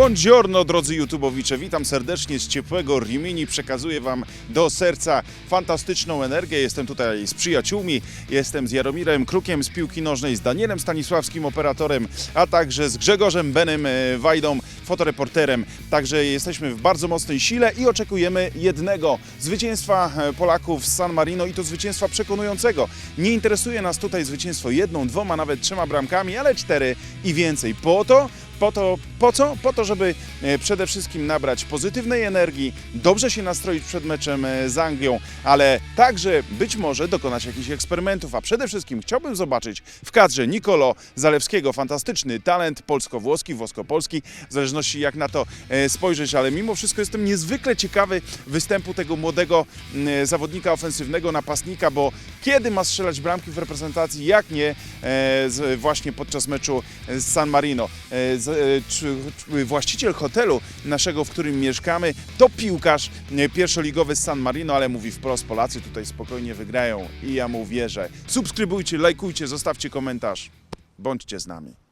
Buongiorno drodzy YouTubowicze, witam serdecznie z ciepłego Rimini, przekazuję Wam do serca fantastyczną energię. Jestem tutaj z przyjaciółmi, jestem z Jaromirem Krukiem z piłki nożnej, z Danielem Stanisławskim, operatorem, a także z Grzegorzem Benem e, Wajdą, fotoreporterem. Także jesteśmy w bardzo mocnej sile i oczekujemy jednego zwycięstwa e, Polaków z San Marino i to zwycięstwa przekonującego. Nie interesuje nas tutaj zwycięstwo jedną, dwoma, nawet trzema bramkami, ale cztery i więcej. Po to, po to, po co? Po to, żeby e, przede wszystkim nabrać pozytywnej energii, dobrze się nastroić przed meczem e, z Anglią, ale także być może dokonać jakichś eksperymentów, a przede wszystkim chciałbym zobaczyć w kadrze Nicolo Zalewskiego, fantastyczny talent polsko-włoski, włosko-polski, w zależności jak na to e, spojrzeć, ale mimo wszystko jestem niezwykle ciekawy występu tego młodego zawodnika ofensywnego, napastnika, bo kiedy ma strzelać bramki w reprezentacji, jak nie właśnie podczas meczu z San Marino. E, właściciel hotelu naszego, w którym mieszkamy, to piłkarz e, pierwszoligowy z San Marino, ale mówi wprost, Polacy tutaj spokojnie wygrają i ja mu wierzę. Subskrybujcie, lajkujcie, zostawcie komentarz. Bądźcie z nami.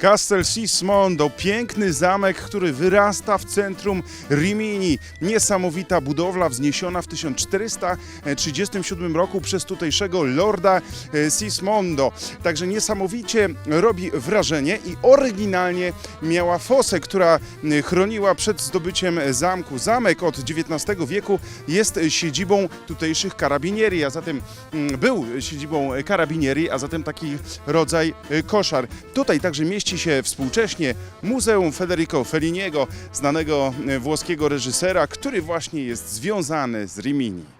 Castel Sismondo, piękny zamek, który wyrasta w centrum Rimini. Niesamowita budowla wzniesiona w 1437 roku przez tutejszego lorda e, Sismondo. Także niesamowicie robi wrażenie i oryginalnie miała fosę, która chroniła przed zdobyciem zamku. Zamek od XIX wieku jest siedzibą tutejszych karabinieri, a zatem był siedzibą karabinieri, a zatem taki rodzaj e, koszar. Tutaj także mieści się współcześnie Muzeum Federico Felliniego, znanego e, włoskiego reżysera, który właśnie jest związany z Rimini.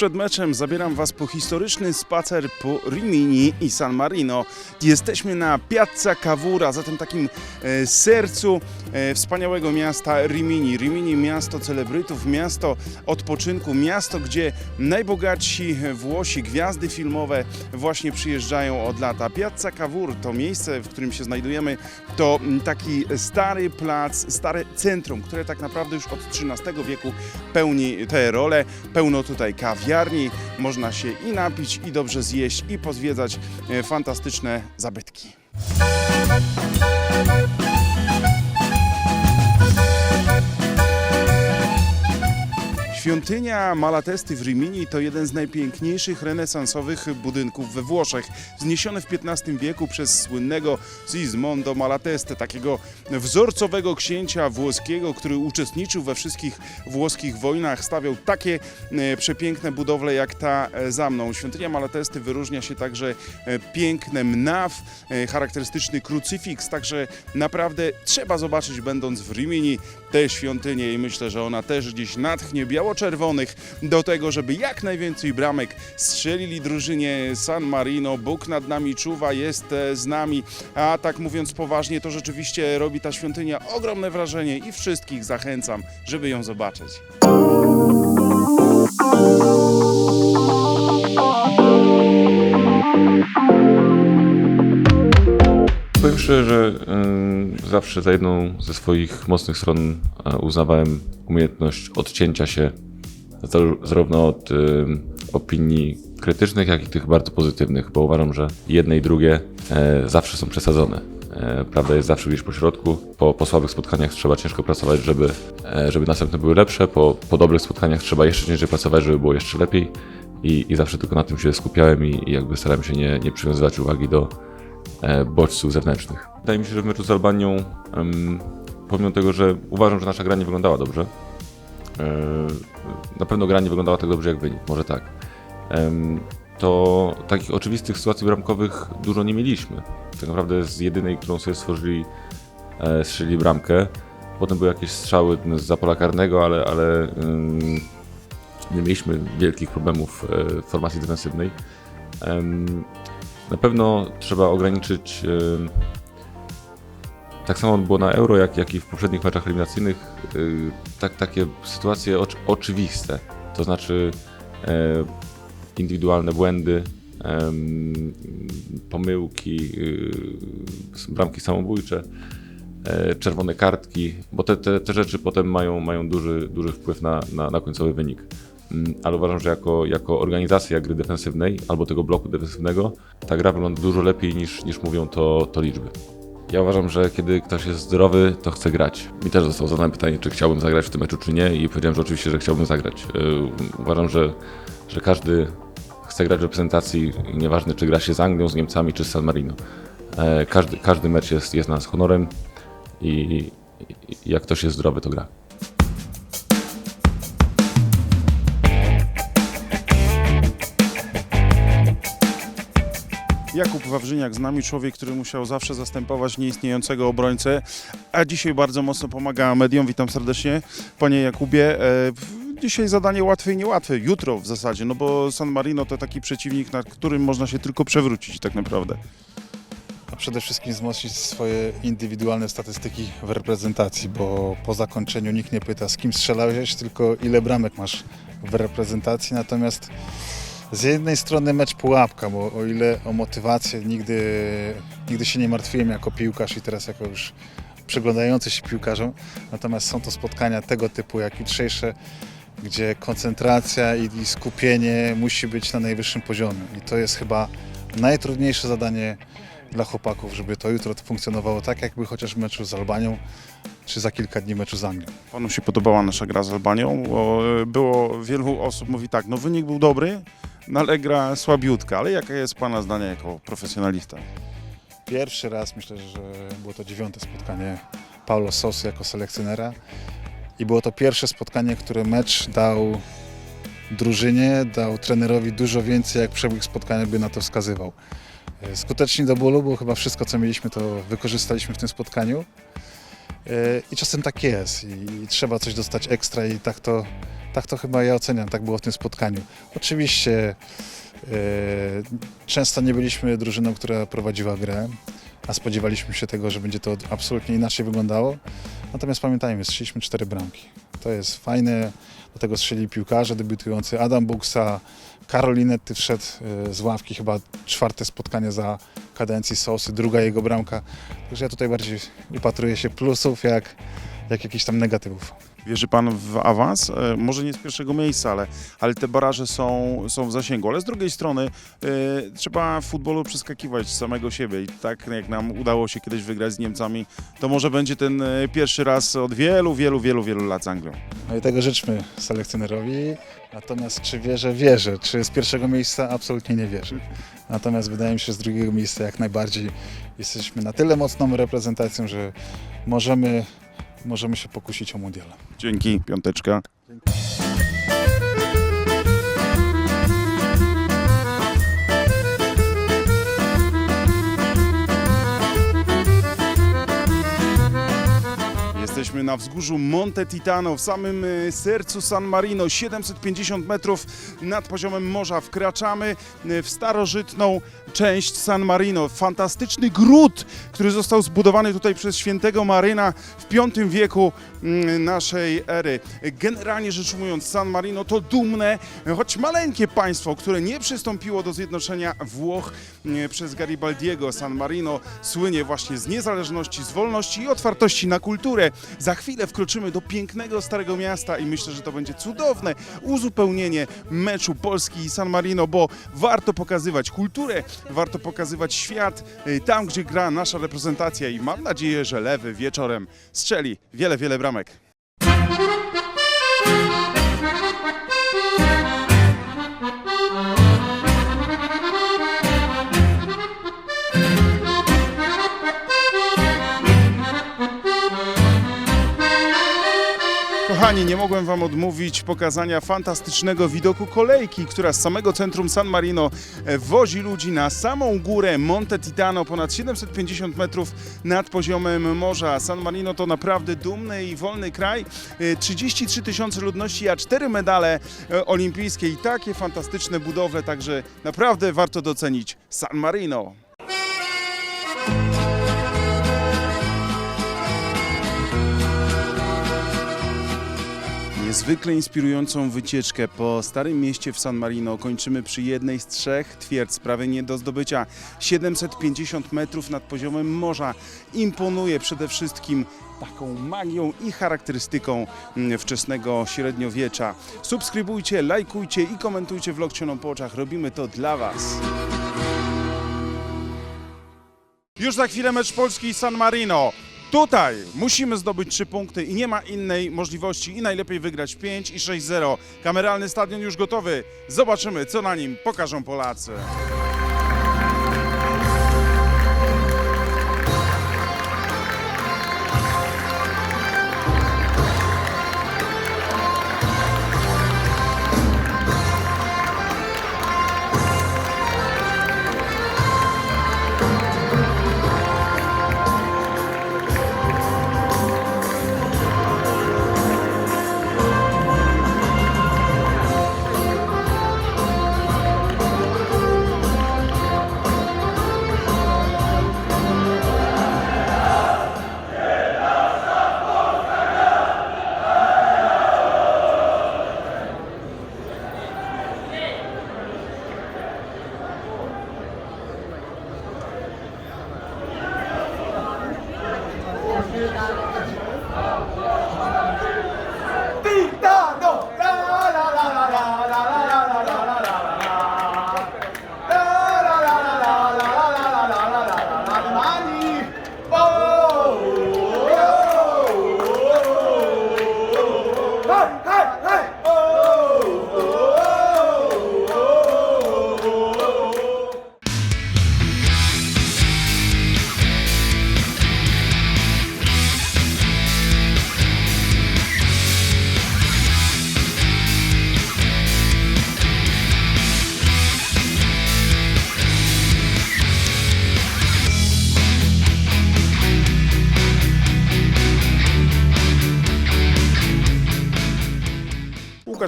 Przed meczem zabieram Was po historyczny spacer po Rimini i San Marino. Jesteśmy na Piazza Cavour, zatem takim e, sercu e, wspaniałego miasta Rimini. Rimini miasto celebrytów, miasto odpoczynku, miasto, gdzie najbogatsi Włosi, gwiazdy filmowe właśnie przyjeżdżają od lata. Piazza Cavour to miejsce, w którym się znajdujemy, to taki stary plac, stare centrum, które tak naprawdę już od XIII wieku pełni tę rolę. Pełno tutaj kawiarni, można się i napić, i dobrze zjeść, i pozwiedzać e, fantastyczne zabytki. Świątynia Malatesty w Rimini to jeden z najpiękniejszych renesansowych budynków we Włoszech. Wzniesiony w XV wieku przez słynnego Sismondo Malatestę, takiego wzorcowego księcia włoskiego, który uczestniczył we wszystkich włoskich wojnach, stawiał takie e, przepiękne budowle jak ta e, za mną. Świątynia Malatesty wyróżnia się także e, pięknem naw, charakterystyczny krucyfiks, także naprawdę trzeba zobaczyć będąc w Rimini tę świątynię i myślę, że ona też gdzieś natchnie biało-czerwonych do tego, żeby jak najwięcej bramek strzelili drużynie San Marino. Bóg nad nami czuwa, jest e, z nami, a tak mówiąc poważnie, to rzeczywiście robi ta świątynia ogromne wrażenie i wszystkich zachęcam, żeby ją zobaczyć. Powiem szczerze, że y, zawsze za jedną ze swoich mocnych stron y, uznawałem umiejętność odcięcia się zar- zarówno od y, opinii krytycznych, jak i tych bardzo pozytywnych, bo uważam, że jedne i drugie e, zawsze są przesadzone. E, Prawda jest zawsze gdzieś po środku. Po, po słabych spotkaniach trzeba ciężko pracować, żeby, e, żeby następne były lepsze. Po, po dobrych spotkaniach trzeba jeszcze ciężej pracować, żeby było jeszcze lepiej. I, i zawsze tylko na tym się skupiałem i, i jakby starałem się nie, nie przywiązywać uwagi do, bodźców zewnętrznych. Wydaje mi się, że w meczu z Albanią, pomimo tego, że uważam, że nasza gra nie wyglądała dobrze, e, na pewno gra nie wyglądała tak dobrze jak wynik, może tak, to takich oczywistych sytuacji bramkowych dużo nie mieliśmy. Tak naprawdę z jedynej, którą sobie stworzyli, e, strzelili bramkę. Potem były jakieś strzały z pola karnego, ale, ale nie mieliśmy wielkich problemów e, w formacji defensywnej. Na pewno trzeba ograniczyć. Tak samo było na Euro, jak, jak i w poprzednich meczach eliminacyjnych, y, tak, takie sytuacje oczy, oczywiste. To znaczy e, indywidualne błędy, pomyłki, y, bramki samobójcze, e, czerwone kartki, bo te, te, te rzeczy potem mają, mają duży, duży wpływ na, na, na końcowy wynik. Mm, Ale uważam, że jako, jako organizacja gry defensywnej albo tego bloku defensywnego, ta gra wygląda dużo lepiej niż, niż mówią to, to liczby. Ja uważam, że kiedy ktoś jest zdrowy, to chce grać. Mi też zostało zadane pytanie, czy chciałbym zagrać w tym meczu, czy nie, i powiedziałem, że oczywiście, że chciałbym zagrać. Yy, Uważam, że, że każdy chce grać w reprezentacji, nieważne czy gra się z Anglią, z Niemcami, czy z San Marino. E, Każdy, każdy mecz jest, jest nas honorem i, i jak ktoś jest zdrowy, to gra. Jakub Wawrzyniak z nami, człowiek, który musiał zawsze zastępować nieistniejącego obrońcę, a dzisiaj bardzo mocno pomaga mediom. Witam serdecznie, panie Jakubie. E, Dzisiaj zadanie łatwe i niełatwe, jutro w zasadzie, no bo San Marino to taki przeciwnik, nad którym można się tylko przewrócić tak naprawdę. A przede wszystkim wzmocnić swoje indywidualne statystyki w reprezentacji, bo po zakończeniu nikt nie pyta, z kim strzelałeś, tylko ile bramek masz w reprezentacji. Natomiast z jednej strony mecz pułapka, bo o ile o motywację nigdy, nigdy się nie martwiłem jako piłkarz i teraz jako już przyglądający się piłkarzom, natomiast są to spotkania tego typu jak jutrzejsze, gdzie koncentracja i, i skupienie musi być na najwyższym poziomie. I to jest chyba najtrudniejsze zadanie dla chłopaków, żeby to jutro funkcjonowało tak, jakby chociaż w meczu z Albanią, czy za kilka dni meczu z Anglią. Panu się podobała nasza gra z Albanią, bo e, było wielu osób mówi tak, no wynik był dobry, no ale gra słabiutka, ale jaka jest pana zdanie jako profesjonalista? Pierwszy raz, myślę, że było to dziewiąte spotkanie Paulo Sosy jako selekcjonera i było to pierwsze spotkanie, które mecz dał drużynie, dał trenerowi dużo więcej, jak przebieg spotkania by na to wskazywał. E, Skuteczni do bólu, bo chyba wszystko, co mieliśmy, to wykorzystaliśmy w tym spotkaniu. E, I czasem tak jest i trzeba coś dostać ekstra i tak to, tak to chyba ja oceniam, tak było w tym spotkaniu. Oczywiście e, często nie byliśmy drużyną, która prowadziła grę, a spodziewaliśmy się tego, że będzie to absolutnie inaczej wyglądało. Natomiast pamiętajmy, strzeliśmy cztery bramki. To jest fajne, do tego strzelili piłkarze debiutujący Adam Buksa, Karolinetty wszedł e, z ławki, chyba czwarte spotkanie za kadencji Sosy, druga jego bramka. Także ja tutaj bardziej upatruję się plusów, jak, jak jakichś tam negatywów. Wierzy pan w awans? E, Może nie z pierwszego miejsca, ale, ale te baraże są, są w zasięgu. Ale z drugiej strony e, trzeba w futbolu przeskakiwać z samego siebie i tak jak nam udało się kiedyś wygrać z Niemcami, to może będzie ten e, pierwszy raz od wielu, wielu, wielu, wielu lat z Anglią. No i tego życzmy selekcjonerowi. Natomiast czy wierzę? Wierzę. Czy z pierwszego miejsca? Absolutnie nie wierzę. Natomiast wydaje mi się, że z drugiego miejsca jak najbardziej jesteśmy na tyle mocną reprezentacją, że możemy, możemy się pokusić o mundial. Dzięki, piąteczka. Jesteśmy na wzgórzu Monte Titano, w samym e, sercu San Marino, 750 metrów nad poziomem morza. Wkraczamy e, w starożytną część San Marino. Fantastyczny gród, który został zbudowany tutaj przez świętego Maryna w V wieku mm, naszej ery. Generalnie rzecz ujmując, San Marino to dumne, choć maleńkie państwo, które nie przystąpiło do zjednoczenia Włoch mm, przez Garibaldiego. San Marino słynie właśnie z niezależności, z wolności i otwartości na kulturę. Za chwilę wkroczymy do pięknego Starego Miasta i myślę, że to będzie cudowne uzupełnienie meczu Polski i San Marino, bo warto pokazywać kulturę, warto pokazywać świat y, tam, gdzie gra nasza reprezentacja i mam nadzieję, że Lewy wieczorem strzeli wiele, wiele bramek. Kochani, nie mogłem Wam odmówić pokazania fantastycznego widoku kolejki, która z samego centrum San Marino e, wozi ludzi na samą górę Monte Titano, ponad 750 metrów nad poziomem morza. San Marino to naprawdę dumny i wolny kraj. E, 33 tysiące ludności, a 4 medale e, olimpijskie i takie fantastyczne budowle, także naprawdę warto docenić San Marino. Niezwykle inspirującą wycieczkę po Starym Mieście w San Marino kończymy przy jednej z trzech twierdz prawie nie do zdobycia. 750 metrów nad poziomem morza. Imponuje przede wszystkim taką magią i charakterystyką mm, wczesnego średniowiecza. Subskrybujcie, lajkujcie i komentujcie vlog Cioną po oczach. Robimy to dla Was. Już za chwilę mecz Polski i San Marino. Tutaj musimy zdobyć trzy punkty i nie ma innej możliwości i najlepiej wygrać 5 i 6-0. Kameralny stadion już gotowy. Zobaczymy, co na nim pokażą Polacy.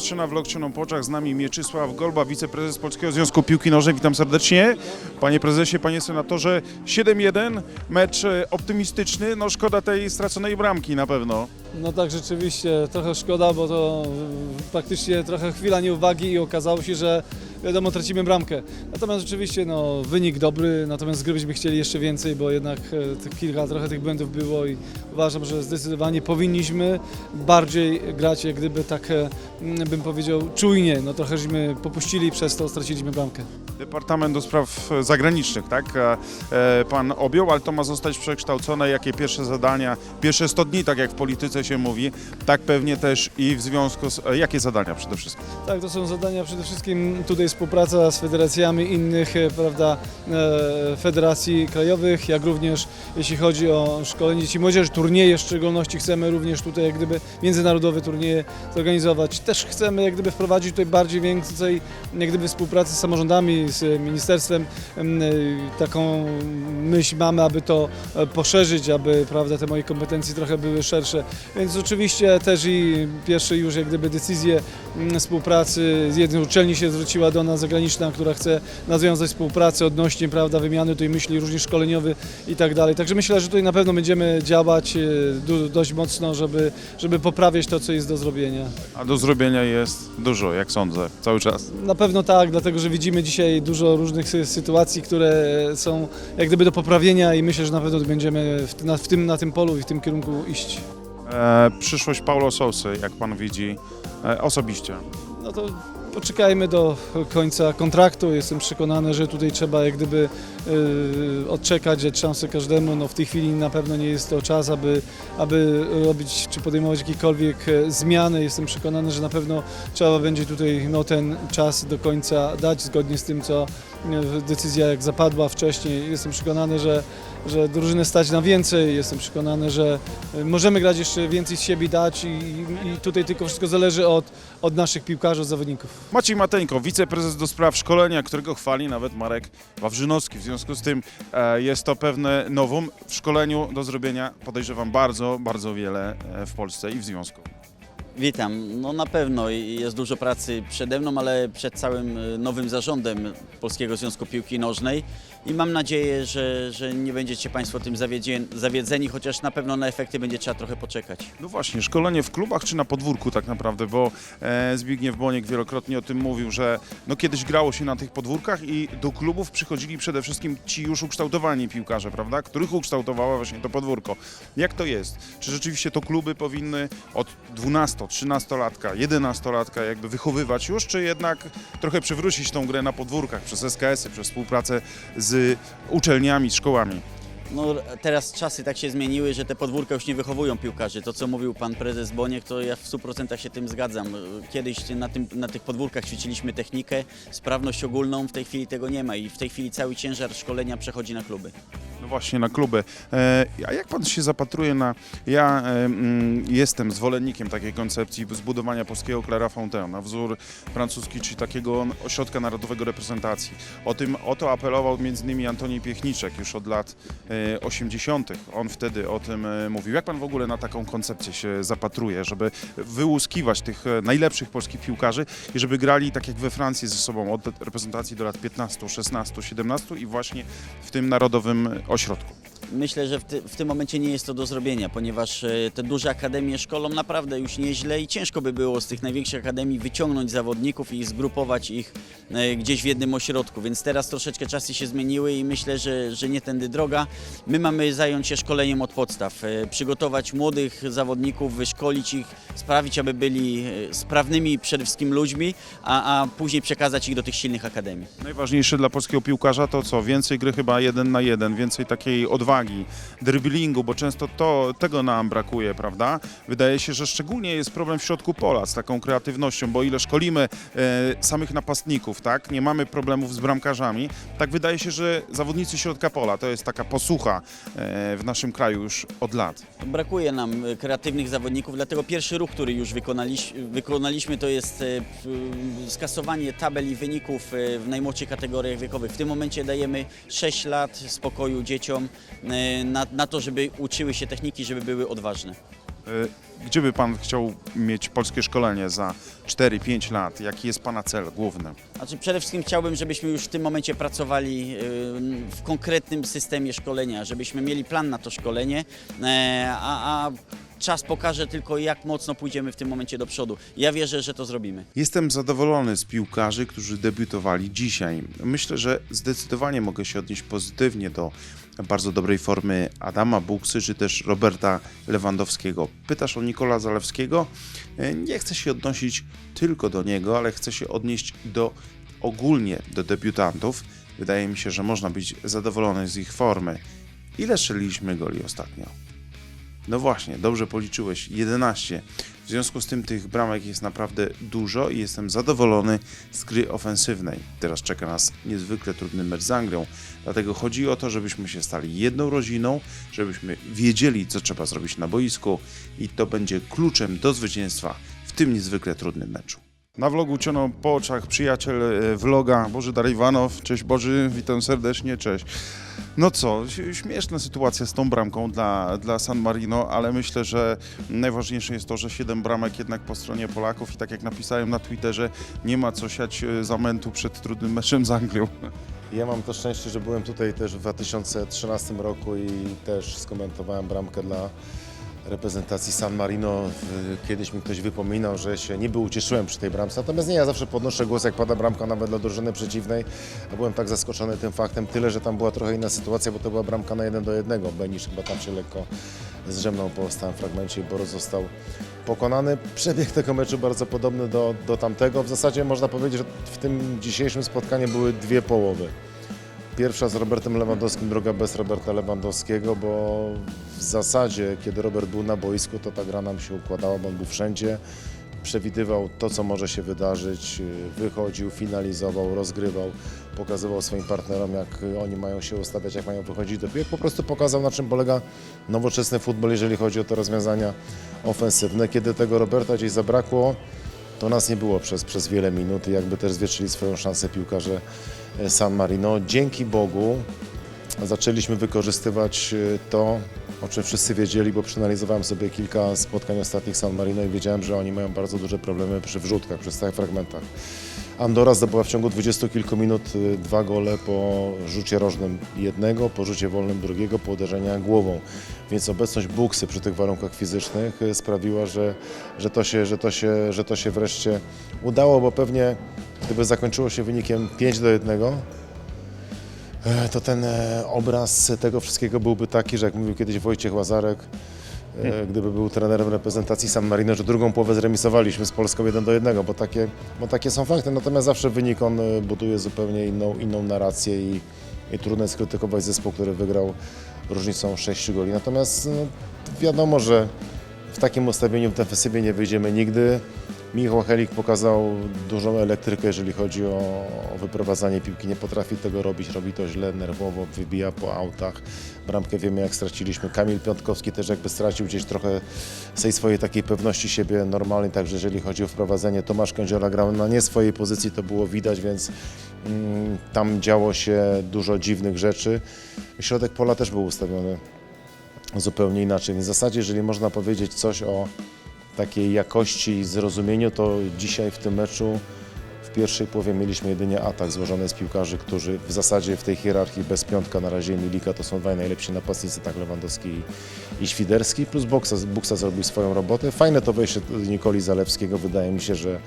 Łukasz Szyna, vlog Cioną po oczach, z nami Mieczysław Golba, wiceprezes Polskiego Związku Piłki Nożnej. Witam serdecznie. Panie prezesie, panie senatorze, 7-1, mecz e, optymistyczny, no szkoda tej straconej bramki na pewno. No tak, rzeczywiście, trochę szkoda, bo to y, praktycznie trochę chwila nieuwagi i okazało się, że wiadomo, tracimy bramkę. Natomiast rzeczywiście, no, wynik dobry, natomiast gdybyśmy chcieli jeszcze więcej, bo jednak e, kilka trochę tych błędów było i uważam, że zdecydowanie powinniśmy bardziej grać, jak gdyby tak, e, m, bym powiedział, czujnie. No trochę żeśmy popuścili przez to straciliśmy bramkę. Departament do Spraw Zagranicznych, tak? e, e, Pan objął, ale to ma zostać przekształcone. Jakie pierwsze zadania, pierwsze 100 dni, tak jak w polityce się mówi, tak pewnie też i w związku z... e, Jakie zadania przede wszystkim? Tak, to są zadania przede wszystkim tutaj współpraca z federacjami innych, e, prawda, e, federacji krajowych, jak również jeśli chodzi o szkolenie dzieci młodzieży, turnieje w szczególności chcemy również tutaj jak gdyby międzynarodowe turnieje zorganizować. Też chcemy jak gdyby wprowadzić tutaj bardziej więcej jak gdyby współpracy z samorządami, z ministerstwem. Em, Taką myśl mamy, aby to poszerzyć, aby prawda, te moje kompetencje trochę były szersze. Więc oczywiście też i pierwsze już jak gdyby decyzje mm, współpracy z jednej uczelni się zwróciła do nas zagraniczna, która chce nawiązać współpracę odnośnie prawda, wymiany tej myśli również szkoleniowej i tak dalej. Także myślę, że tutaj na pewno będziemy działać e, dość mocno, żeby, żeby poprawiać to, co jest do zrobienia. A do zrobienia jest dużo, jak sądzę, cały czas. Na pewno tak, dlatego że widzimy dzisiaj dużo różnych sy- sytuacji, które są jak gdyby do poprawienia i myślę, że na pewno będziemy w, na, w tym, na tym polu i w tym kierunku iść. E, przyszłość Paulo Sousy, jak pan widzi e, osobiście. No to poczekajmy do końca kontraktu. Jestem przekonany, że tutaj trzeba jak gdyby yy, odczekać, dać szansę każdemu. No w tej chwili na pewno nie jest to czas, aby, aby robić czy podejmować jakiekolwiek e, zmiany. Jestem przekonany, że na pewno trzeba będzie tutaj no, ten czas do końca dać zgodnie z tym, co e, decyzja jak zapadła wcześniej. Jestem przekonany, że że drużynę stać na więcej. Jestem przekonany, że e, możemy grać jeszcze więcej z siebie dać i, i tutaj tylko wszystko zależy od, od naszych piłkarzy, od zawodników. Maciej Mateńko, wiceprezes do spraw szkolenia, którego chwali nawet Marek Wawrzynowski. W związku z tym e, jest to pewne nowum. W szkoleniu do zrobienia podejrzewam bardzo, bardzo wiele e, w Polsce i w związku. Witam. No na pewno jest dużo pracy przede mną, ale przed całym y, nowym zarządem Polskiego Związku Piłki Nożnej i mam nadzieję, że, że nie będziecie Państwo tym zawiedzeni, chociaż na pewno na efekty będzie trzeba trochę poczekać. No właśnie, szkolenie w klubach czy na podwórku tak naprawdę, bo e, Zbigniew Boniek wielokrotnie o tym mówił, że no kiedyś grało się na tych podwórkach i do klubów przychodzili przede wszystkim ci już ukształtowani piłkarze, prawda, których ukształtowało właśnie to podwórko. Jak to jest? Czy rzeczywiście to kluby powinny od 12, 13-latka, 11-latka jakby wychowywać już, czy jednak trochę przywrócić tą grę na podwórkach przez SKS-y, przez współpracę z uczelniami, szkołami? No teraz czasy tak się zmieniły, że te podwórka już nie wychowują piłkarzy. To co mówił pan prezes Boniek, to ja w 100% się tym zgadzam. Kiedyś na, tym, na tych podwórkach ćwiczyliśmy technikę, sprawność ogólną, w tej chwili tego nie ma i w tej chwili cały ciężar szkolenia przechodzi na kluby. No właśnie, na kluby. E, a jak pan się zapatruje na... Ja e, mm, jestem zwolennikiem takiej koncepcji zbudowania polskiego Clara Fontaine na wzór francuski, czyli takiego ośrodka narodowego reprezentacji. O tym o to apelował m.in. Antoni Piechniczek już od lat e, 80. On wtedy o tym e, mówił. Jak pan w ogóle na taką koncepcję się zapatruje, żeby wyłuskiwać tych e, najlepszych polskich piłkarzy i żeby grali tak jak we Francji ze sobą od reprezentacji do lat 15, 16, 17 i właśnie w tym narodowym ośrodku? Myślę, że w, ty, w tym momencie nie jest to do zrobienia, ponieważ e, te duże akademie szkolą naprawdę już nieźle i ciężko by było z tych największych akademii wyciągnąć zawodników i zgrupować ich e, gdzieś w jednym ośrodku, więc teraz troszeczkę czasy się zmieniły i myślę, że, że nie tędy droga. My mamy zająć się szkoleniem od podstaw, e, przygotować młodych zawodników, wyszkolić ich, sprawić, aby byli sprawnymi przede wszystkim ludźmi, a, a później przekazać ich do tych silnych akademii. Najważniejsze dla polskiego piłkarza to co? Więcej gry chyba jeden na jeden, więcej takiej odwagi, driblingu, bo często to, tego nam brakuje, prawda? Wydaje się, że szczególnie jest problem w środku pola z taką kreatywnością, bo ile szkolimy e, samych napastników, tak? Nie mamy problemów z bramkarzami. Tak wydaje się, że zawodnicy środka pola to jest taka posłucha e, w naszym kraju już od lat. Brakuje nam e, kreatywnych zawodników, dlatego pierwszy ruch, który już wykonaliś, wykonaliśmy, to jest e, skasowanie tabel i wyników e, w najmłodszych kategoriach wiekowych. W tym momencie dajemy 6 lat spokoju dzieciom na, na to, żeby uczyły się techniki, żeby były odważne. E, Gdzie by pan chciał mieć polskie szkolenie za 4-5 lat? Jaki jest pana cel główny? Znaczy przede wszystkim chciałbym, żebyśmy już w tym momencie pracowali e, w konkretnym systemie szkolenia, żebyśmy mieli plan na to szkolenie, e, a, a czas pokaże tylko, jak mocno pójdziemy w tym momencie do przodu. Ja wierzę, że to zrobimy. Jestem zadowolony z piłkarzy, którzy debiutowali dzisiaj. Myślę, że zdecydowanie mogę się odnieść pozytywnie do bardzo dobrej formy Adama Buksy czy też Roberta Lewandowskiego. Pytasz o Nikola Zalewskiego? E, Nie chcę się odnosić tylko do niego, ale chcę się odnieść do ogólnie do debiutantów. Wydaje mi się, że można być zadowolony z ich formy. Ile strzeliliśmy goli ostatnio? No właśnie, dobrze policzyłeś, 11. W związku z tym tych bramek jest naprawdę dużo i jestem zadowolony z gry ofensywnej. Teraz czeka nas niezwykle trudny mecz z Anglią, dlatego chodzi o to, żebyśmy się stali jedną rodziną, żebyśmy wiedzieli, co trzeba zrobić na boisku i to będzie kluczem do zwycięstwa w tym niezwykle trudnym meczu. Na vlogu Ciono po oczach przyjaciel e, vloga Boży Iwanow. Cześć Boży, witam serdecznie, cześć. No co, śmieszna sytuacja z tą bramką dla, dla San Marino, ale myślę, że najważniejsze jest to, że 7 bramek jednak po stronie Polaków i tak jak napisałem na Twitterze, nie ma co siać e, zamętu przed trudnym meczem z Anglią. Ja mam to szczęście, że byłem tutaj też w 2013 roku i też skomentowałem bramkę dla reprezentacji San Marino. Kiedyś mi ktoś wypominał, że się niby ucieszyłem przy tej bramce, natomiast nie, ja zawsze podnoszę głos, jak pada bramka nawet dla drużyny przeciwnej. A byłem tak zaskoczony tym faktem, tyle, że tam była trochę inna sytuacja, bo to była bramka na jeden do jednego. Benisz chyba tam się lekko zrzemnął po stałym fragmencie i Boros został pokonany. Przebieg tego meczu bardzo podobny do, do tamtego. W zasadzie można powiedzieć, że w tym dzisiejszym spotkaniu były dwie połowy. Pierwsza z Robertem Lewandowskim, druga bez Roberta Lewandowskiego, bo w zasadzie, kiedy Robert był na boisku, to ta gra nam się układała, bo on był wszędzie, przewidywał to, co może się wydarzyć, wychodził, finalizował, rozgrywał, pokazywał swoim partnerom, jak oni mają się ustawiać, jak mają wychodzić do piłek. Po prostu pokazał, na czym polega nowoczesny futbol, jeżeli chodzi o te rozwiązania ofensywne. Kiedy tego Roberta gdzieś zabrakło, to nas nie było przez, przez wiele minut i jakby też zwietrzyli swoją szansę piłkarze e, San Marino. Dzięki Bogu zaczęliśmy wykorzystywać e, to, o czym wszyscy wiedzieli, bo przeanalizowałem sobie kilka spotkań ostatnich San Marino i wiedziałem, że oni mają bardzo duże problemy przy wrzutkach, przy stałych fragmentach. Andora zdobyła w ciągu dwudziestu kilku minut y, dwa gole po rzucie rożnym jednego, po rzucie wolnym drugiego, po uderzenia głową. Więc obecność buksy przy tych warunkach fizycznych y, sprawiła, że, że, to się, że, to się, że to się wreszcie udało, bo pewnie gdyby zakończyło się wynikiem 5 do 1, e, to ten e, obraz tego wszystkiego byłby taki, że jak mówił kiedyś Wojciech Łazarek, gdyby był trenerem reprezentacji San Marino, że drugą połowę zremisowaliśmy z Polską 1 do 1, bo takie, bo takie są fakty. Natomiast zawsze wynik on e, buduje zupełnie inną, inną narrację i, i trudno jest krytykować zespół, który wygrał różnicą 6 goli. Natomiast no, wiadomo, że w takim ustawieniu w defensywie nie wyjdziemy nigdy. Michał Helik pokazał dużą elektrykę, jeżeli chodzi o, wyprowadzanie piłki. Nie potrafi tego robić, robi to źle, nerwowo, wybija po autach. Bramkę wiemy jak straciliśmy. Kamil Piątkowski też jakby stracił gdzieś trochę tej swojej takiej pewności siebie normalnej, także jeżeli chodzi o wprowadzenie. Tomasz Kędziola grał na nie swojej pozycji, to było widać, więc mm, tam działo się dużo dziwnych rzeczy. Środek pola też był ustawiony zupełnie inaczej. Więc w zasadzie, jeżeli można powiedzieć coś o takiej jakości i zrozumieniu, to dzisiaj w tym meczu w pierwszej połowie mieliśmy jedynie atak złożony z piłkarzy, którzy w zasadzie w tej hierarchii bez piątka na razie Milika to są dwaj najlepsi napastnicy, tak Lewandowski i, Świderski, plus Buksa, Buksa zrobił swoją robotę. Fajne to wejście Nikoli Zalewskiego, wydaje mi się, że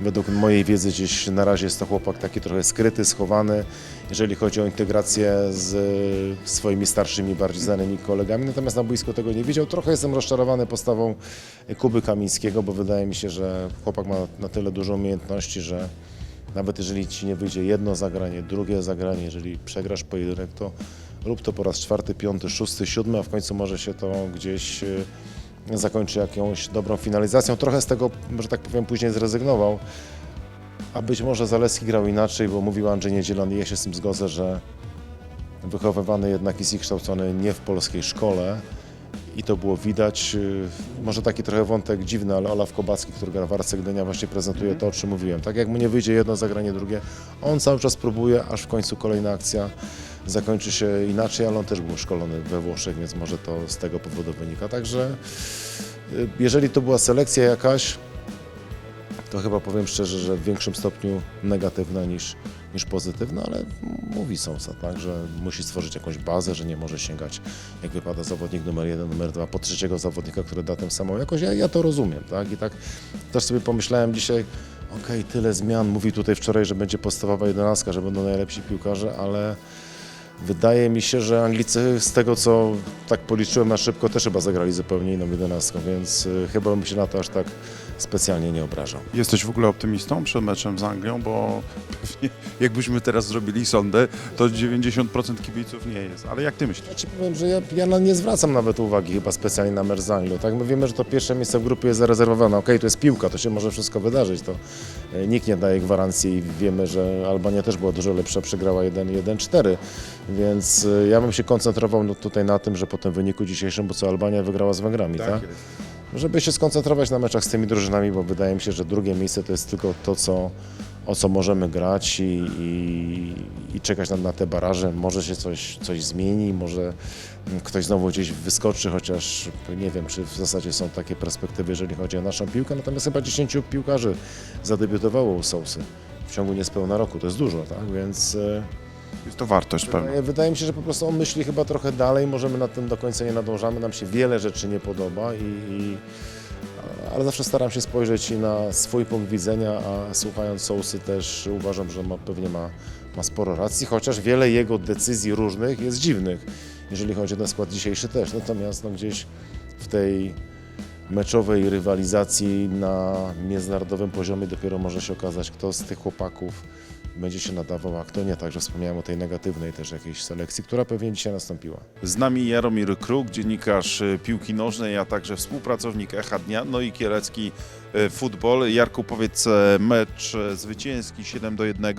według mojej wiedzy gdzieś na razie jest to chłopak taki trochę skryty, schowany, jeżeli chodzi o integrację z e, swoimi starszymi, bardziej znanymi kolegami. Natomiast na boisku tego nie widział. Trochę jestem rozczarowany postawą Kuby Kamińskiego, bo wydaje mi się, że chłopak ma na tyle dużo umiejętności, że nawet jeżeli ci nie wyjdzie jedno zagranie, drugie zagranie, jeżeli przegrasz pojedynek, to rób to po raz czwarty, piąty, szósty, siódmy, a w końcu może się to gdzieś e, zakończy jakąś dobrą finalizacją. Trochę z tego, że tak powiem, później zrezygnował. A być może Zaleski grał inaczej, bo mówił Andrzej Niedzielony i ja się z tym zgodzę, że wychowywany jednak jest i kształcony nie w polskiej szkole i to było widać. Yy, Może taki trochę wątek dziwny, ale Olaf Kobacki, który gra w Arce Gdynia właśnie prezentuje to, o czym mówiłem. Tak jak mu nie wyjdzie jedno zagranie, drugie, on cały czas próbuje, aż w końcu kolejna akcja zakończy się inaczej, ale on też był szkolony we Włoszech, więc może to z tego powodu wynika. Także yy, jeżeli to była selekcja jakaś, to chyba powiem szczerze, że w większym stopniu negatywna niż, niż pozytywna, ale mówi Sousa, tak, że musi stworzyć jakąś bazę, że nie może sięgać, jak wypada zawodnik numer jeden, numer dwa, po trzeciego zawodnika, który da tę samą jakość. Ja, ja to rozumiem, tak, i tak też sobie pomyślałem dzisiaj, okej, tyle zmian, mówi tutaj wczoraj, że będzie podstawowa jedenastka, że będą najlepsi piłkarze, ale wydaje mi się, że Anglicy z tego, co tak policzyłem na szybko, też chyba zagrali zupełnie inną jedenastką, więc y, chyba bym się na to aż tak specjalnie nie obrażał. Jesteś w ogóle optymistą przed meczem z Anglią, bo pewnie jakbyśmy teraz zrobili sondę, to 90% kibiców nie jest. Ale jak ty myślisz? Ja ci powiem, że ja, ja na- nie zwracam nawet uwagi chyba specjalnie na mecz z Anglią. Tak? My wiemy, że to pierwsze miejsce w grupie jest zarezerwowane. Okej, to jest piłka, to się może wszystko wydarzyć. To e, nikt nie daje gwarancji i wiemy, że Albania też była dużo lepsza, przegrała 1-1-4. Więc e, ja bym się koncentrował no, tutaj na tym, że po tym wyniku dzisiejszym, bo co Albania wygrała z Węgrami, tak? Żeby się skoncentrować na meczach z tymi drużynami, bo wydaje mi się, że drugie miejsce to jest tylko to, co, o co możemy grać i, i, i czekać na, na te baraże. Może się coś, coś zmieni, może mm, ktoś znowu gdzieś wyskoczy, chociaż nie wiem, czy w zasadzie są takie perspektywy, jeżeli chodzi o naszą piłkę. Natomiast chyba 10 piłkarzy zadebiutowało u Sousy w ciągu niespełna roku. To jest dużo, tak? Więc... Jest to wartość pewna. Wydaje, wydaje mi się, że po prostu on myśli chyba trochę dalej, możemy nad tym do końca nie nadążamy, nam się wiele rzeczy nie podoba, i, i, ale zawsze staram się spojrzeć i na swój punkt widzenia, a słuchając Sousy też uważam, że ma, pewnie ma, ma sporo racji, chociaż wiele jego decyzji różnych jest dziwnych, jeżeli chodzi o ten skład dzisiejszy też, natomiast no, gdzieś w tej meczowej rywalizacji na międzynarodowym poziomie dopiero może się okazać, kto z tych chłopaków będzie się nadawał, a kto nie. Także wspomniałem o tej negatywnej też jakiejś selekcji, która pewnie dzisiaj nastąpiła. Z nami Jaromir Kruk, dziennikarz y, piłki nożnej, a także współpracownik Echa Dnia, no i Kielecki y, Futbol. Jarku, powiedz, e, mecz e, zwycięski 7 do 1,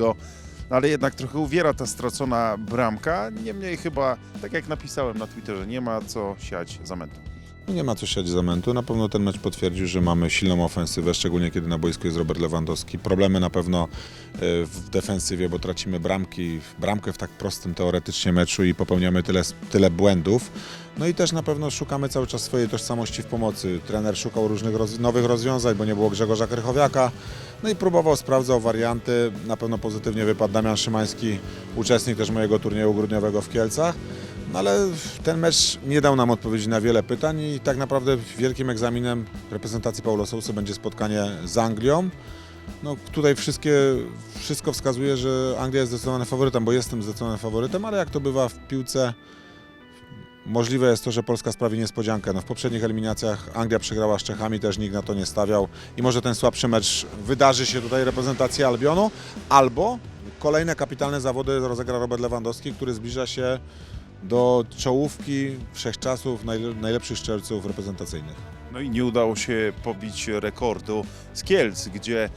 ale jednak trochę uwiera ta stracona bramka. Niemniej chyba, tak jak napisałem na Twitterze, nie ma co siać zamętu. No nie ma co siać zamętu. Na pewno ten mecz potwierdził, że mamy silną ofensywę, szczególnie kiedy na boisku jest Robert Lewandowski. Problemy na pewno e, w defensywie, bo tracimy bramki, bramkę w tak prostym teoretycznie meczu i popełniamy tyle, tyle błędów. No i też na pewno szukamy cały czas swojej tożsamości w pomocy. Trener szukał różnych roz, nowych rozwiązań, bo nie było Grzegorza Krychowiaka. No i próbował, sprawdzał warianty. Na pewno pozytywnie wypadł Damian Szymański, uczestnik też mojego turnieju grudniowego w Kielcach. No ale ten mecz nie dał nam odpowiedzi na wiele pytań i tak naprawdę wielkim egzaminem reprezentacji Paulo Sousy będzie spotkanie z Anglią. No, tutaj wszystkie, wszystko wskazuje, że Anglia jest zdecydowanym faworytem, bo jestem zdecydowanym faworytem, ale jak to bywa w piłce, możliwe jest to, że Polska sprawi niespodziankę. No, w poprzednich eliminacjach Anglia przegrała z Czechami, też nikt na to nie stawiał i może ten słabszy mecz wydarzy się tutaj reprezentacji Albionu, albo kolejne kapitalne zawody rozegra Robert Lewandowski, który zbliża się do czołówki wszechczasów najle- najlepszych strzelców reprezentacyjnych. No i nie udało się pobić rekordu z Kielc, gdzie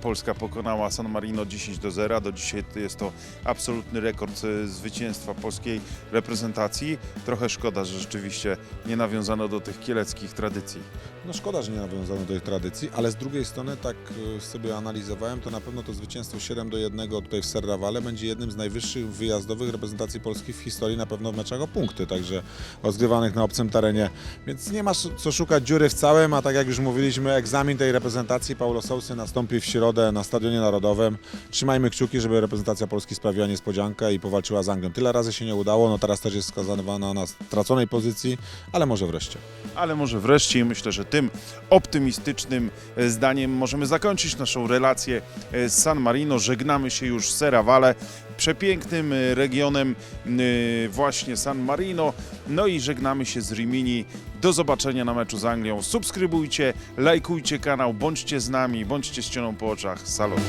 Polska pokonała San Marino 10 do 0. Do dzisiaj jest to absolutny rekord e, zwycięstwa polskiej reprezentacji. Trochę szkoda, że rzeczywiście nie nawiązano do tych kieleckich tradycji. No szkoda, że nie nawiązano do ich tradycji, ale z drugiej strony tak y, sobie analizowałem, to na pewno to zwycięstwo 7 do 1 tutaj w Serrawale będzie jednym z najwyższych wyjazdowych reprezentacji Polski w historii, na pewno w meczach o punkty, także rozgrywanych na obcym terenie, więc nie ma co szukać dziury w całym, a tak jak już mówiliśmy, egzamin tej reprezentacji Paulo Sousy nastąpi w środę na Stadionie Narodowym. Trzymajmy kciuki, żeby reprezentacja Polski sprawiła niespodziankę i powalczyła z Anglią. Tyle razy się nie udało, no teraz też jest skazywana na straconej pozycji, ale może wreszcie. Ale może wreszcie, i myślę, że tym optymistycznym e, zdaniem możemy zakończyć naszą relację e, z San Marino. Żegnamy się już z Serravalle, przepięknym e, regionem e, właśnie San Marino. No i żegnamy się z Rimini. Do zobaczenia na meczu z Anglią. Subskrybujcie, lajkujcie kanał, bądźcie z nami, bądźcie ścianą po oczach. Salut.